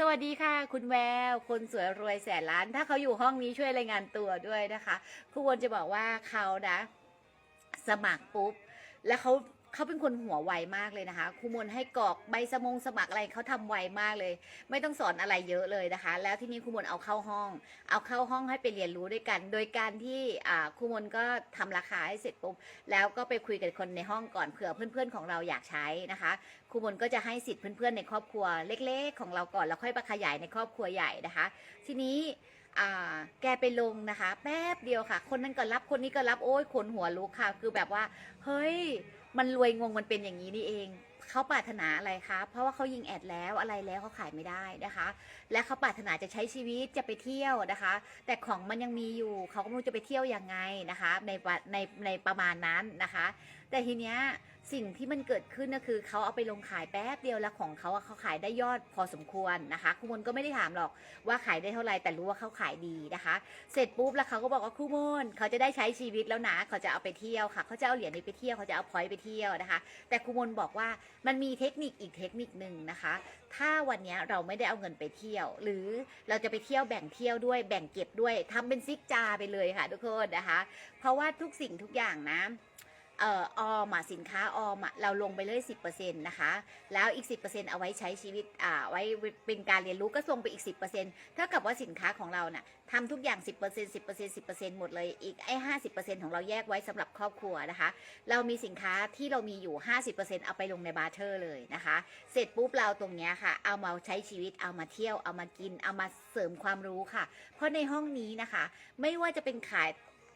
สวัสดีค่ะ คุณแวว คนสวยรวยแสนล้าน ถ้าเขาอยู่ห้องนี้ช่วยรายงานตัวด้วยนะคะ คุณวนจะบอกว่าเขานะ สมัครปุ๊บ แล้วเขา เขาเป็นคนหัวไวมากเลยนะคะครูมนให้กรอกใบสมงสมัครอะไรเขาทำไวมากเลย ไม่ต้องสอนอะไรเยอะเลยนะคะ แล้วที่นี้ครูมนเอาเข้าห้อง เอาเข้าห้องให้ไปเรียนรู้ด้วยกัน โดยการที่ครูมนก็ทำราคาให้เสร็จปุ๊บแล้วก็ไปคุยกับคนในห้องก่อนเผื่อเพื่อนๆของเราอยากใช้นะคะครูมนก็จะให้สิทธิ์เพื่อนๆในครอบครัวเล็ก ๆ ของเราก่อนแล้วค่อยไปขยายในครอบครัวใหญ่นะคะ ทีนี้แกไปลงนะคะ แป๊บเดียวค่ะ คนนั้นก็รับคนนี้ก็รับโอ้ยขนหัวลุกค่ะ คือแบบว่า เฮ้ย มันรวยงงมันเป็นอย่างนี้นี่เองเขาปรารถนาอะไรคะ เพราะว่าเขายิงแอดแล้วอะไรแล้วเขาขายไม่ได้นะคะ และเขาปรารถนาจะใช้ชีวิตจะไปเที่ยวนะคะ แต่ของมันยังมีอยู่เขาก็ไม่รู้จะไปเที่ยวยังไงนะคะ ในวันในในประมาณนั้นนะคะ แต่ทีเนี้ย สิ่งที่มันเกิดขึ้นก็คือเขาเอาไปลงขายแป๊บเดียวแล้วของเขาเขาขายได้ยอดพอสมควรนะคะครูมนก็ไม่ได้ถามหรอกว่าขายได้เท่าไหร่แต่รู้ว่าเขาขายดีนะคะ เสร็จปุ๊บแล้วเขาก็บอกว่าครูมนเขาจะได้ใช้ชีวิตแล้วนะเขาจะเอาไปเที่ยวค่ะเขาจะเอาเหรียญนี้ไปเที่ยวเขาจะเอาพอยต์ไปเที่ยวนะคะ แต่ครูมนบอกว่ามันมีเทคนิคอีกเทคนิคหนึ่งนะคะ ถ้าวันนี้เราไม่ได้เอาเงินไปเที่ยว หรือเราจะไปเที่ยวแบ่งเที่ยวด้วยแบ่งเก็บด้วยทำเป็นซิกจาไปเลยค่ะทุกคนนะคะ เพราะว่าทุกสิ่งทุกอย่างนะ เอ่อออมอะสินค้าออมอะเราลงไปเลย 10%นะคะ แล้วอีก 10%เอาไว้ใช้ชีวิตอ่าไว้เป็นการเรียนรู้ก็ส่งไปอีก 10%เท่ากับว่าสินค้าของเราน่ะทำทุกอย่าง 10% 10% 10%หมดเลยอีกไอ้50%ของเราแยกไว้สำหรับครอบครัวนะคะ เรามีสินค้าที่เรามีอยู่ 50%เอาไปลงในบาร์เทอร์เลยนะคะ เสร็จปุ๊บเราตรงเนี้ยค่ะ เอามาใช้ชีวิตเอามาเที่ยวเอามากิน เอามาเสริมความรู้ค่ะ เพราะในห้องนี้นะคะ ไม่ว่าจะเป็นขาย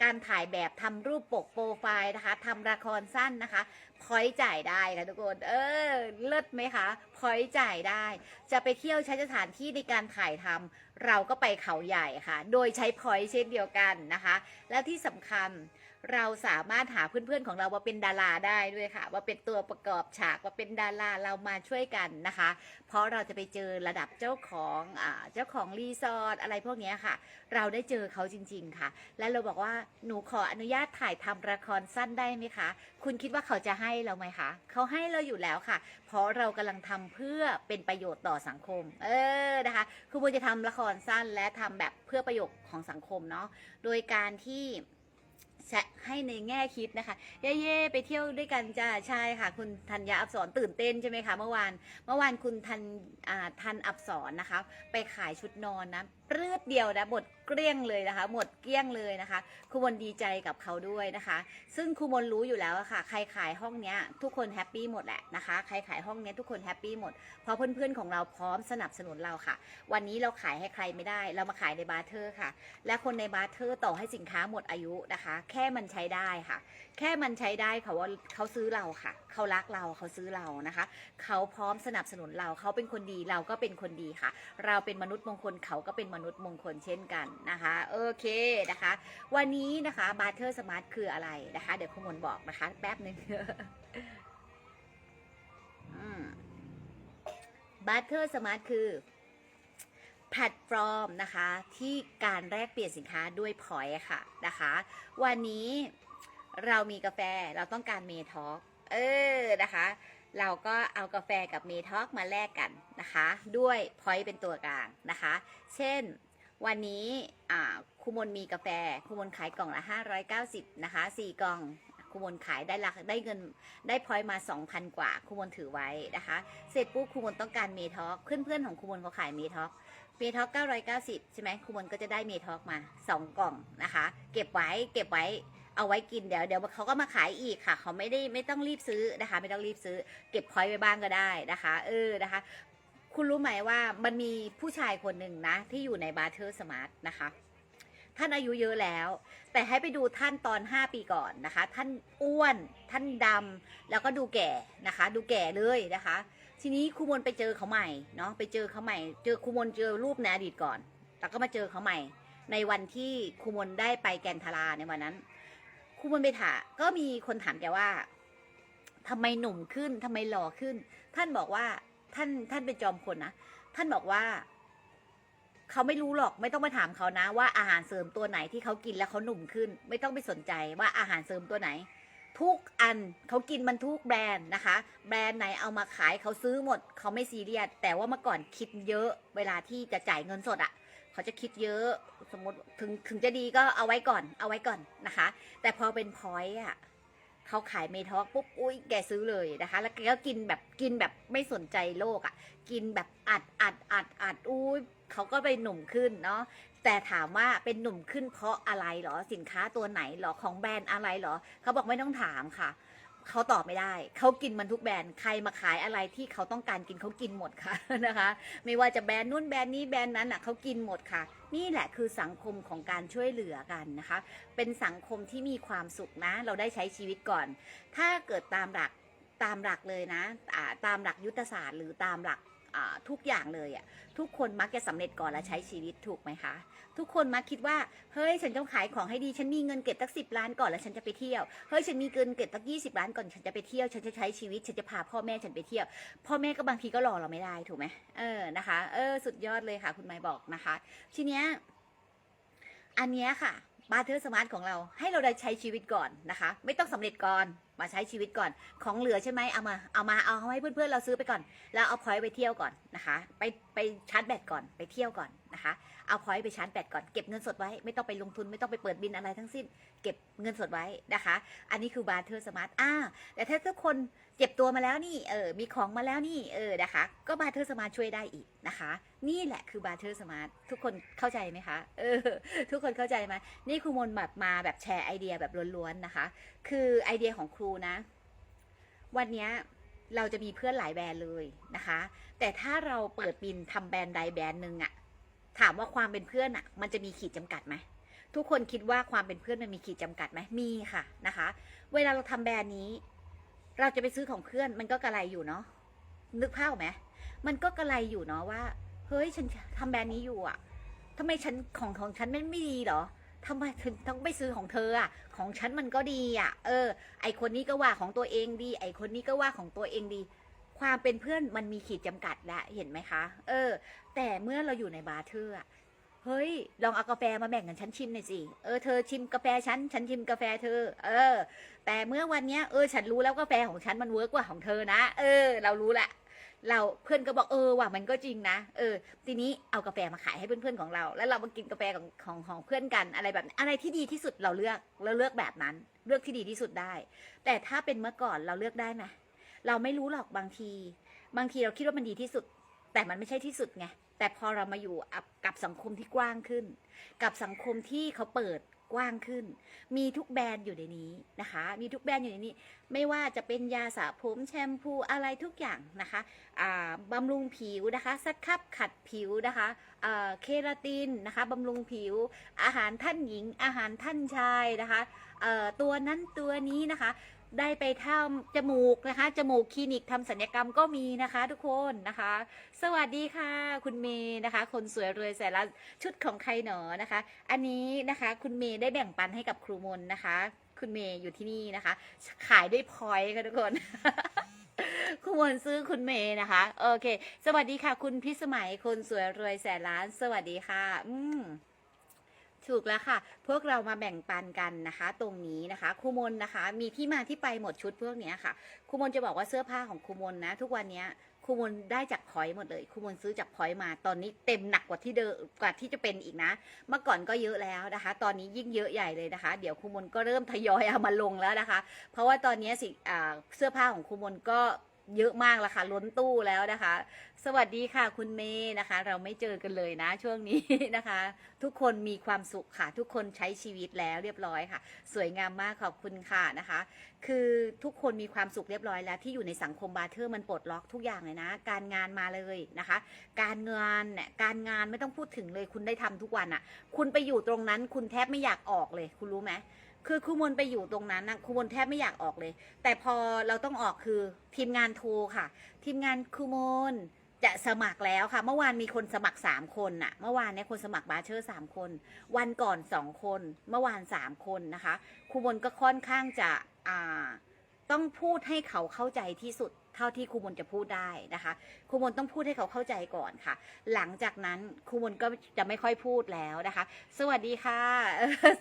การถ่ายแบบทำรูปปกโปรไฟล์นะคะทำละครสั้นนะคะพอยจ่ายได้ค่ะทุกคน เออ เลิศไหมคะพอยจ่ายได้ จะไปเที่ยวใช้สถานที่ในการถ่ายทำเราก็ไปเขาใหญ่ค่ะ โดยใช้พอยเช่นเดียวกันนะคะ และที่สำคัญ เราสามารถหาเพื่อนๆของเราว่าเป็นดาราได้ด้วยค่ะว่าเป็นตัวประกอบฉากว่าเป็นดาราเรามาช่วยกันนะคะ เพราะเราจะไปเจอระดับเจ้าของอ่าเจ้าของรีสอร์ทอะไรพวกนี้ค่ะ เราได้เจอเขาจริง ๆค่ะ แล้วเราบอกว่าหนูขออนุญาตถ่ายทำละครสั้นได้ไหมคะ คุณคิดว่าเขาจะให้เราไหมคะเขาให้เราอยู่แล้วค่ะ เพราะเรากำลังทำเพื่อเป็นประโยชน์ต่อสังคม เออนะคะคือโบจะทำละครสั้นและทำแบบเพื่อประโยชน์ของสังคมเนาะโดยการที่ ให้ในแง่คิดนะคะเย่เย่ไปเที่ยวด้วยกันจ้าใช่ค่ะ คุณธัญญาอับสรตื่นเต้นใช่ไหมคะเมื่อวาน เมื่อวานคุณทันอ่าทันอับสรนะคะ ไปขายชุดนอนนะ เลือดเดียวนะหมดเกลี้ยงเลยนะคะ หมดเกลี้ยงเลยนะคะครูมนดีใจกับเขาด้วยนะคะ ซึ่งครูมนรู้อยู่แล้วค่ะ ใครขายห้องเนี้ยทุกคนแฮปปี้หมดแหละนะคะใครขายห้องเนี้ยทุกคนแฮปปี้หมดเพราะเพื่อนๆของเราพร้อมสนับสนุนเราค่ะ วันนี้เราขายให้ใครไม่ได้ เรามาขายในบาร์เทอร์ค่ะ และคนในบาร์เทอร์ต่อให้สินค้าหมดอายุนะคะ แค่มันใช้ได้ค่ะ แค่มันใช้ได้ค่ะว่าเขาซื้อเราค่ะเขารักเราเขาซื้อเรานะคะ เขาพร้อมสนับสนุนเราเขาเป็นคนดีเราก็เป็นคนดีค่ะ เราเป็นมนุษย์มงคลเขาก็เป็นมนุษย์มงคลเช่นกันนะคะโอเคนะคะ วันนี้นะคะบาร์เทอร์สมาร์ทคืออะไรนะคะ เดี๋ยวคุณมนบอกนะคะ แป๊บหนึ่งบาร์เทอร์สมาร์ทคือแพลตฟอร์มนะคะ ที่การแลกเปลี่ยนสินค้าด้วยพอยค่ะนะคะ วันนี้เรามีกาแฟเราต้องการเมทอกเออนะคะ เราก็เอากาแฟกับเมทอกมาแลกกันนะคะ ด้วยพอยต์เป็นตัวกลางนะคะ เช่นวันนี้คุมนมีกาแฟคุมนขายกล่องละ 590 นะคะ 4 กล่องคุมนขายได้ราคาได้เงินได้พอยต์มา 2,000 กว่าคุมนถือไว้นะคะ เสร็จปุ๊บคุมนต้องการเมทอกเพื่อนๆของคุมนเขาขายเมทอกเมทอก990 ใช่ไหมครูมนก็จะได้เมทอกมา 2 กล่องนะคะ เก็บไว้เก็บไว้ เอาไว้กินเดี๋ยวเดี๋ยวเขาก็มาขายอีกค่ะ เขาไม่ได้ไม่ต้องรีบซื้อนะคะ ไม่ต้องรีบซื้อ เก็บพอยไว้บ้างก็ได้นะคะ เออนะคะ คุณรู้ไหมว่ามันมีผู้ชายคนหนึ่งนะ ที่อยู่ในบาร์เทอร์สมาร์ทนะคะท่านอายุเยอะแล้ว แต่ให้ไปดูท่านตอน 5 ปีก่อนนะคะ ท่านอ้วน ท่านดำแล้วก็ดูแก่นะคะ ดูแก่เลยนะคะ ทีนี้ครูมนไปเจอเขาใหม่เนาะไปเจอเขาใหม่ เจอครูมนเจอรูปในอดีตก่อน แล้วก็มาเจอเขาใหม่ ในวันที่ครูมนได้ไปแกนทาราในวันนั้น ครูมนไปถามก็มีคนถามแกว่าทำไมหนุ่มขึ้นทำไมหล่อขึ้น ท่านบอกว่าท่านท่านเป็นจอมคนนะท่านบอกว่าเขาไม่รู้หรอกไม่ต้องไปถามเขานะ ว่าอาหารเสริมตัวไหนที่เขากินแล้วเขาหนุ่มขึ้น ไม่ต้องไปสนใจว่าอาหารเสริมตัวไหน ทุกอันเขากินมันทุกแบรนด์นะคะ แบรนด์ไหนเอามาขายเขาซื้อหมด เขาไม่ซีเรียสแต่ว่าเมื่อก่อนคิดเยอะเวลาที่จะจ่ายเงินสดอะ่ะ เขาจะคิดเยอะสมมติถึงถึงจะดีก็เอาไว้ก่อนเอาไว้ก่อนนะคะ แต่พอเป็นพอยต์อะเขาขายเมทอกปุ๊บอุ้ยแกซื้อเลยนะคะ แล้วแกก็กินแบบกินแบบไม่สนใจโลกอะ กินแบบอัดอัดอัดอัดอุ้ยเขาก็ไปหนุ่มขึ้นเนาะแต่ถามว่าเป็นหนุ่มขึ้นเพราะอะไรเหรอสินค้าตัวไหนเหรอของแบรนด์อะไรเหรอเขาบอกไม่ต้องถามค่ะ เขาตอบไม่ได้ เขากินมันทุกแบรนด์ ใครมาขายอะไรที่เขาต้องการกินเขากินหมดค่ะนะคะ ไม่ว่าจะแบรนด์นู่นแบรนด์นี้แบรนด์นั้นอะเขากินหมดค่ะ นี่แหละคือสังคมของการช่วยเหลือกันนะคะ เป็นสังคมที่มีความสุขนะ เราได้ใช้ชีวิตก่อน ถ้าเกิดตามหลักตามหลักเลยนะ ตามหลักยุทธศาสตร์ หรือตามหลัก ทุกอย่างเลยอะทุกคนมักจะสำเร็จก่อนแล้วใช้ชีวิตถูกไหมคะ ทุกคนมักคิดว่าเฮ้ยฉันต้องขายของให้ดีฉันมีเงินเก็บตั้งสิบล้านก่อนแล้วฉันจะไปเที่ยวเฮ้ยฉันมีเงินเก็บตั้งยี่สิบล้านก่อนฉันจะไปเที่ยวฉันจะใช้ชีวิตฉันจะพาพ่อแม่ฉันไปเที่ยว พ่อแม่ก็บางทีก็รอเราไม่ได้ถูกไหมเออนะคะ เออสุดยอดเลยค่ะ คุณไม้บอกนะคะ ทีเนี้ยอันเนี้ยค่ะ บาเทอร์สมาร์ทของเราให้เราได้ใช้ชีวิตก่อนนะคะ ไม่ต้องสำเร็จก่อนมาใช้ชีวิตก่อนของเหลือใช่ไหมเอามาเอามาเอาให้เพื่อนๆเราซื้อไปก่อน แล้วเอาพอยต์ไปเที่ยวก่อนนะคะ ไปไปชาร์จแบตก่อนไปเที่ยวก่อนนะคะ เอาพอยต์ไปชาร์จแบตก่อนเก็บเงินสดไว้ไม่ต้องไปลงทุนไม่ต้องไปเปิดบินอะไรทั้งสิ้น เก็บเงินสดไว้นะคะ อันนี้คือบาร์เทอร์สมาร์ทอ่าแต่ถ้าทุกคนเจ็บตัวมาแล้วนี่เออมีของมาแล้วนี่เออนะคะ ก็บาร์เทอร์สมาร์ทช่วยได้อีกนะคะ นี่แหละคือบาร์เทอร์สมาร์ททุกคนเข้าใจไหมคะเออทุกคนเข้าใจไหมนี่ครูมนแบบมาแบบแชร์ไอเดียแบบล้วนๆนะคะ คือไอเดียของครูนะ วันเนี้ย เราจะมีเพื่อนหลายแบรนด์เลยนะคะ แต่ถ้าเราเปิดบินทำแบรนด์ใดแบรนด์หนึ่งอะถามว่าความเป็นเพื่อนอะมันจะมีขีดจำกัดไหมทุกคนคิดว่าความเป็นเพื่อนมันมีขีดจำกัดไหมมีค่ะนะคะ เวลาเราทำแบรนด์นี้ เราจะไปซื้อของเพื่อนมันก็กระไรอยู่เนาะนึกภาพไหมมันก็กระไรอยู่เนาะว่า เฮ้ยฉันทำแบรนด์นี้อยู่อะทำไมฉันของของฉันไม่ไม่ดีหรอ ทำไมถึงต้องไปซื้อของเธออะ ของฉันมันก็ดีอะ เออ ไอคนนี้ก็ว่าของตัวเองดี ไอคนนี้ก็ว่าของตัวเองดี ความเป็นเพื่อนมันมีขีดจำกัดแล้วเห็นไหมคะ เออ แต่เมื่อเราอยู่ในบาร์เทอร์อะเฮ้ย ลองเอากาแฟมาแบ่งกันฉันชิมหน่อยสิ เออ เธอชิมกาแฟฉัน ฉันชิมกาแฟเธอ เออ แต่เมื่อวันเนี้ย เออ ฉันรู้แล้วกาแฟของฉันมันเวิร์กกว่าของเธอนะ เออ เรารู้แหละ เราเพื่อนก็บอกเออว่ะมันก็จริงนะเออ ทีนี้เอากาแฟมาขายให้เพื่อนๆของเรา แล้วเรามากินกาแฟของของของเพื่อนกันอะไรแบบอะไรที่ดีที่สุดเราเลือกเราเลือกแบบนั้น เลือกที่ดีที่สุดได้ แต่ถ้าเป็นเมื่อก่อนเราเลือกได้ไหมเราไม่รู้หรอกบางที บางทีเราคิดว่ามันดีที่สุด แต่มันไม่ใช่ที่สุดไงแต่พอเรามาอยู่กับสังคมที่กว้างขึ้น กับสังคมที่เขาเปิด กว้างขึ้น มีทุกแบรนด์อยู่ในนี้นะคะ มีทุกแบรนด์อยู่ในนี้ ไม่ว่าจะเป็นยาสระผมแชมพูอะไรทุกอย่างนะคะบำรุงผิวนะคะสครับขัดผิวนะคะเคราตินนะคะบำรุงผิว อาหารท่านหญิง อาหารท่านชายนะคะตัวนั้นตัวนี้นะคะ ได้ไปทำจมูกนะคะ จมูกคลินิกทำสัญญกรรมก็มีนะคะทุกคนนะคะ สวัสดีค่ะ คุณเมย์นะคะ คนสวยรวยแสนล้านชุดของใครหนอนะคะ อันนี้นะคะคุณเมย์ได้แบ่งปันให้กับครูมนนะคะ คุณเมย์อยู่ที่นี่นะคะ ขายด้วยพอยค่ะทุกคนครูมนซื้อคุณเมย์นะคะ โอเค สวัสดีค่ะ คุณพิสมัยคนสวยรวยแสนล้าน สวัสดีค่ะ อืม ถูกแล้วค่ะ พวกเรามาแบ่งปันกันนะคะ ตรงนี้นะคะครูมนนะคะ มีที่มาที่ไปหมดชุดพวกนี้ค่ะครูมนจะบอกว่าเสื้อผ้าของครูมนนะ ทุกวันนี้ครูมนได้จากพอยหมดเลยครูมนซื้อจากพอยมา ตอนนี้เต็มหนักกว่าที่เดิมกว่าที่จะเป็นอีกนะ เมื่อก่อนก็เยอะแล้วนะคะ ตอนนี้ยิ่งเยอะใหญ่เลยนะคะ เดี๋ยวครูมนก็เริ่มทยอยเอามาลงแล้วนะคะ เพราะว่าตอนนี้สิอ่าเสื้อผ้าของครูมนก็ เยอะมากแล้วค่ะล้นตู้แล้วนะคะ สวัสดีค่ะคุณเมย์นะคะ เราไม่เจอกันเลยนะช่วงนี้นะคะ ทุกคนมีความสุขค่ะ ทุกคนใช้ชีวิตแล้วเรียบร้อยค่ะ สวยงามมากขอบคุณค่ะนะคะ คือทุกคนมีความสุขเรียบร้อยแล้ว ที่อยู่ในสังคมบาเทอร์มันปลดล็อกทุกอย่างเลยนะ การงานมาเลยนะคะ การเงินเนี่ยการงานไม่ต้องพูดถึงเลย คุณได้ทำทุกวันอะ่ะ คุณไปอยู่ตรงนั้น คุณแทบไม่อยากออกเลย คุณรู้ไหม คือครูมนไปอยู่ตรงนั้นนะครูมนแทบไม่อยากออกเลย แต่พอเราต้องออกคือทีมงานโทรค่ะ ทีมงานครูมนจะสมัครแล้วค่ะ เมื่อวานมีคนสมัครสามคนน่ะ เมื่อวานเนี่ยคนสมัครบาเชอร์สามคน วันก่อนสองคน เมื่อวานสามคนนะคะครูมนก็ค่อนข้างจะอ่าต้องพูดให้เขาเข้าใจที่สุด เท่าที่ครูมนจะพูดได้นะคะครูมนต้องพูดให้เขาเข้าใจก่อนค่ะ หลังจากนั้นครูมนก็จะไม่ค่อยพูดแล้วนะคะ สวัสดีค่ะ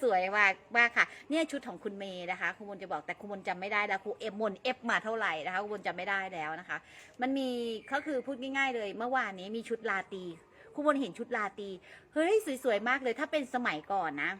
สวยมากมากค่ะ เนี่ยชุดของคุณเมย์นะคะครูมนจะบอกแต่ครูมนจำไม่ได้แล้วครูเอฟมนเอฟมาเท่าไหร่นะคะครูมนจำไม่ได้แล้วนะคะ มันมีก็คือพูดง่ายๆเลย เมื่อวานนี้มีชุดลาตีครูมนเห็นชุดลาตีเฮ้ยสวยๆมากเลยถ้าเป็นสมัยก่อนนะ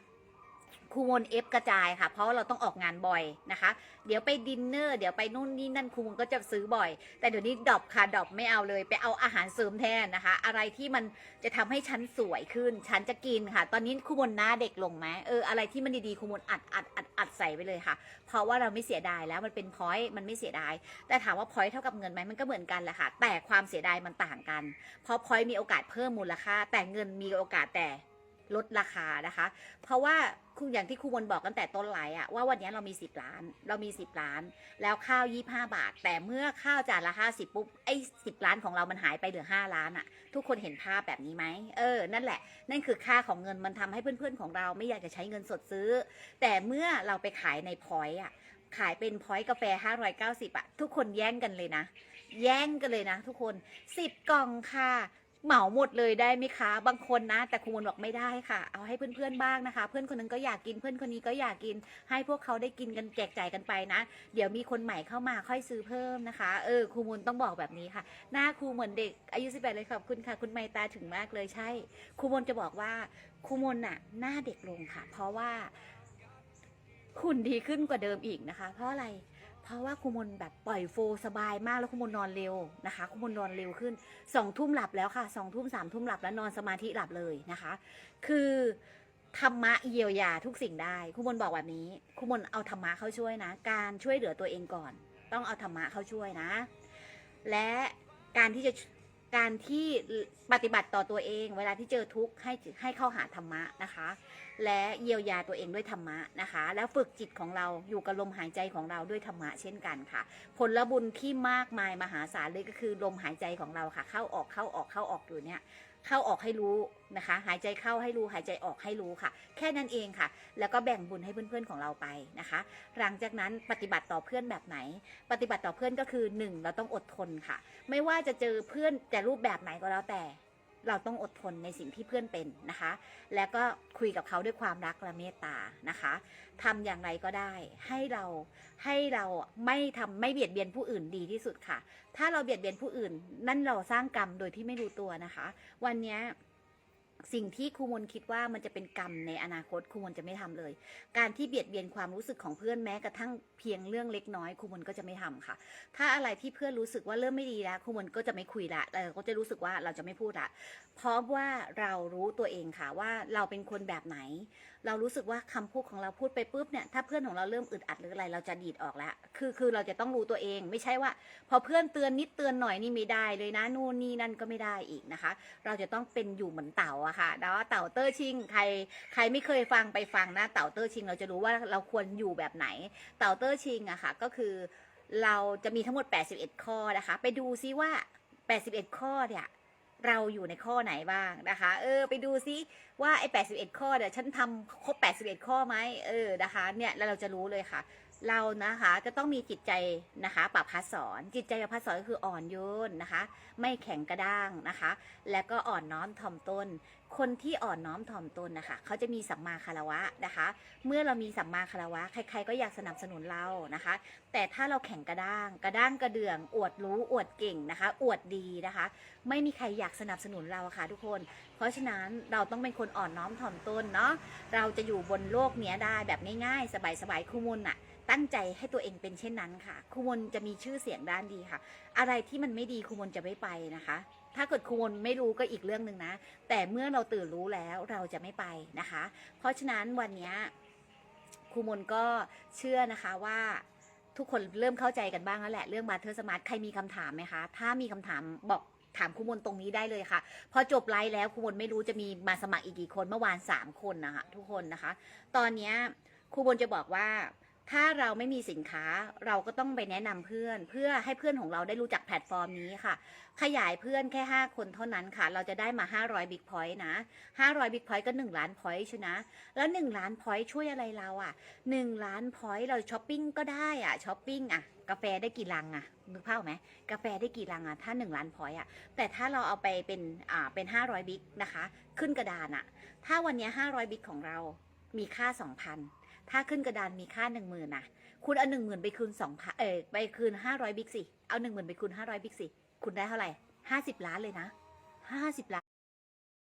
ครูมนเอฟกระจายค่ะ เพราะว่าเราต้องออกงานบ่อยนะคะ เดี๋ยวไปดินเนอร์เดี๋ยวไปนู่นนี่นั่นครูมนก็จะซื้อบ่อย แต่เดี๋ยวนี้ดรอปค่ะดรอปไม่เอาเลย ไปเอาอาหารเสริมแทนนะคะ อะไรที่มันจะทำให้ฉันสวยขึ้น ฉันจะกินค่ะ ตอนนี้ครูมนหน้าเด็กลงไหมเอออะไรที่มันดีๆครูมนอัดอัดอัดอัดใส่ไปเลยค่ะ เพราะว่าเราไม่เสียดายแล้วมันเป็นพอยต์มันไม่เสียดาย แต่ถามว่าพอยต์เท่ากับเงินไหมมันก็เหมือนกันแหละค่ะ แต่ความเสียดายมันต่างกัน เพราะพอยต์มีโอกาสเพิ่มมูลค่า แต่เงินมีโอกาสแต่ ลดราคานะคะ เพราะว่าคุณอย่างที่ครูบนบอกตั้งแต่ต้นไลฟ์อะว่าวันนี้เรามี 10 ล้าน เรามี 10 ล้าน แล้วข้าว 25 บาท แต่เมื่อข้าวจานละ 50 ปุ๊บไอ้10 ล้านของเรามันหายไปเหลือ 5 ล้านอะทุกคนเห็นภาพแบบนี้ไหมเออนั่นแหละ นั่นคือค่าของเงินมันทำให้เพื่อนๆของเราไม่อยากจะใช้เงินสดซื้อ แต่เมื่อเราไปขายในพอยต์อะขายเป็นพอยต์กาแฟ 590อะทุกคนแย่งกันเลยนะ แย่งกันเลยนะทุกคน 10 กล่องค่ะ เหมาหมดเลยได้ไหมคะ บางคนนะ แต่ครูมนบอกไม่ได้ค่ะ เอาให้เพื่อนๆบ้างนะคะ เพื่อนคนนึงก็อยากกินเพื่อนคนนี้ก็อยากกิน ให้พวกเขาได้กินกันแจกจ่ายกันไปนะ เดี๋ยวมีคนใหม่เข้ามาค่อยซื้อเพิ่มนะคะ เออครูมนต้องบอกแบบนี้ค่ะ หน้าครูเหมือนเด็กอายุ18เลยขอบคุณค่ะ คุณไมตาถึงมากเลยใช่ครูมนจะบอกว่าครูมนน่ะ หน้าเด็กลงค่ะ เพราะว่าหุ่นดีขึ้นกว่าเดิมอีกนะคะ เพราะอะไร ราะว่าครูมนแบบปล่อยโฟลสบายมากแล้วครูมนนอนเร็วนะคะครูมนนอนเร็วขึ้นสองทุ่มหลับแล้วค่ะสองทุ่มสามทุ่มหลับแล้วนอนสมาธิหลับเลยนะคะ คือธรรมะเยียวยาทุกสิ่งได้ครูมนบอกแบบนี้ครูมนเอาธรรมะเข้าช่วยนะ การช่วยเหลือตัวเองก่อน ต้องเอาธรรมะเข้าช่วยนะ และการที่จะ การที่ปฏิบัติต่อตัวเอง เวลาที่เจอทุกข์ให้ให้เข้าหาธรรมะนะคะ และเยียวยาตัวเองด้วยธรรมะนะคะ แล้วฝึกจิตของเราอยู่กับลมหายใจของเราด้วยธรรมะเช่นกันค่ะ ผลบุญที่มากมายมหาศาลเลยก็คือลมหายใจของเราค่ะ เข้าออกเข้าออกเข้าออกอยู่เนี่ย เข้าออกให้รู้นะคะ หายใจเข้าให้รู้ หายใจออกให้รู้ค่ะ แค่นั้นเองค่ะ แล้วก็แบ่งบุญให้เพื่อนๆของเราไปนะคะ หลังจากนั้นปฏิบัติต่อเพื่อนแบบไหน ปฏิบัติต่อเพื่อนก็คือหนึ่งเราต้องอดทนค่ะ ไม่ว่าจะเจอเพื่อนแต่รูปแบบไหนก็แล้วแต่ เราต้องอดทนในสิ่งที่เพื่อนเป็นนะคะ แล้วก็คุยกับเขาด้วยความรักและเมตตานะคะทำอย่างไรก็ได้ให้เราให้เราไม่ทำไม่เบียดเบียนผู้อื่นดีที่สุดค่ะ ถ้าเราเบียดเบียนผู้อื่น นั่นเราสร้างกรรมโดยที่ไม่รู้ตัวนะคะ วันนี้ สิ่งที่ครูมนคิดว่ามันจะเป็นกรรมในอนาคตครูมนจะไม่ทำเลย การที่เบียดเบียนความรู้สึกของเพื่อนแม้กระทั่งเพียงเรื่องเล็กน้อยครูมนก็จะไม่ทำค่ะ ถ้าอะไรที่เพื่อนรู้สึกว่าเริ่มไม่ดีแล้วครูมนก็จะไม่คุยละเราก็จะรู้สึกว่าเราจะไม่พูดละเพราะว่าเรารู้ตัวเองค่ะว่าเราเป็นคนแบบไหน เรารู้สึกว่าคำพูดของเราพูดไปปุ๊บเนี่ยถ้าเพื่อนของเราเริ่มอึดอัดหรืออะไรเราจะดีดออกแล้วคือคือเราจะต้องรู้ตัวเอง ไม่ใช่ว่า พอเพื่อนเตือนนิดเตือนหน่อยนี่ไม่ได้เลยนะนู่นนี่นั่นก็ไม่ได้อีกนะคะ เราจะต้องเป็นอยู่เหมือนเต่าอะค่ะแล้วเต่าเตอร์ชิงใครใครไม่เคยฟังไปฟังนะเต่าเตอร์ชิง เราจะรู้ว่าเราควรอยู่แบบไหน เต่าเตอร์ชิงอะค่ะก็คือเราจะมีทั้งหมด 81 ข้อนะคะ ไปดูซิว่า 81 ข้อเนี่ย เราอยู่ในข้อไหนบ้างนะคะ เออ ไปดูซิว่าไอ้81 ข้อเดี๋ยฉันทำครบ 81 ข้อไหมเออนะคะเนี่ยแล้วเราจะรู้เลยค่ะ เรานะคะจะต้องมีจิตใจนะคะปรับพัสอนจิตใจพัสอนก็คืออ่อนโยนนะคะ ไม่แข็งกระด้างนะคะ แล้วก็อ่อนน้อมถ่อมตน คนที่อ่อนน้อมถ่อมตนนะคะเขาจะมีสัมมาคารวะนะคะ เมื่อเรามีสัมมาคารวะ ใคร ๆ ก็อยากสนับสนุนเรานะคะ แต่ถ้าเราแข็งกระด้าง กระด้างกระเดื่อง อวดรู้อวดเก่งนะคะ อวดดีนะคะ ไม่มีใครอยากสนับสนุนเราค่ะทุกคน เพราะฉะนั้นเราต้องเป็นคนอ่อนน้อมถ่อมตนเนาะเราจะอยู่บนโลกเนี้ยได้แบบง่ายๆ สบายๆครูมุนอะ ตั้งใจให้ตัวเองเป็นเช่นนั้นค่ะครูมนจะมีชื่อเสียงด้านดีค่ะ อะไรที่มันไม่ดีครูมนจะไม่ไปนะคะ ถ้าเกิดครูมนไม่รู้ก็อีกเรื่องหนึ่งนะ แต่เมื่อเราตื่นรู้แล้วเราจะไม่ไปนะคะ เพราะฉะนั้นวันนี้ครูมนก็เชื่อนะคะว่าทุกคนเริ่มเข้าใจกันบ้างแล้วแหละเรื่องบัตเทอร์สมาร์ทใครมีคำถามไหมคะ ถ้ามีคำถามบอกถามครูมนตรงนี้ได้เลยค่ะ พอจบไลฟ์แล้วครูมนไม่รู้จะมีมาสมัครอีกกี่คนเมื่อวานสามคนนะคะทุกคนนะคะ ตอนนี้ครูมนจะบอกว่า ถ้าเราไม่มีสินค้าเราก็ต้องไปแนะนำเพื่อน เพื่อให้เพื่อนของเราได้รู้จักแพลตฟอร์มนี้ค่ะ ขยายเพื่อนแค่ 5 คนเท่านั้นค่ะ เราจะได้มา 500 Big Point นะ 500 Big Point ก็ 1 ล้าน Point ชนะ แล้ว 1 ล้าน Point ช่วยอะไรเราอะ 1 ล้าน Point เราช้อปปิ้งก็ได้อะช้อปปิ้งอะกาแฟได้กี่ลังอะนึกภาพไหมกาแฟได้กี่ลังอะถ้าหนึ่งล้านพอยต์อะแต่ถ้าเราเอาไปเป็นอ่าเป็นห้าร้อยบิ๊กนะคะ ขึ้นกระดานอะถ้าวันนี้ห้าร้อยบิ๊กของเรามีค่าสองพัน ถ้าขึ้นกระดานมีค่าหนึ่งหมื่นนะคุณเอาหนึ่งหมื่นไปคืนสองพันเออไปคืนห้าร้อยบิ๊กสิเอาหนึ่งหมื่นไปคูณห้าร้อยบิ๊กสิคุณได้เท่าไหร่ห้าสิบล้านเลยนะห้าสิบล้าน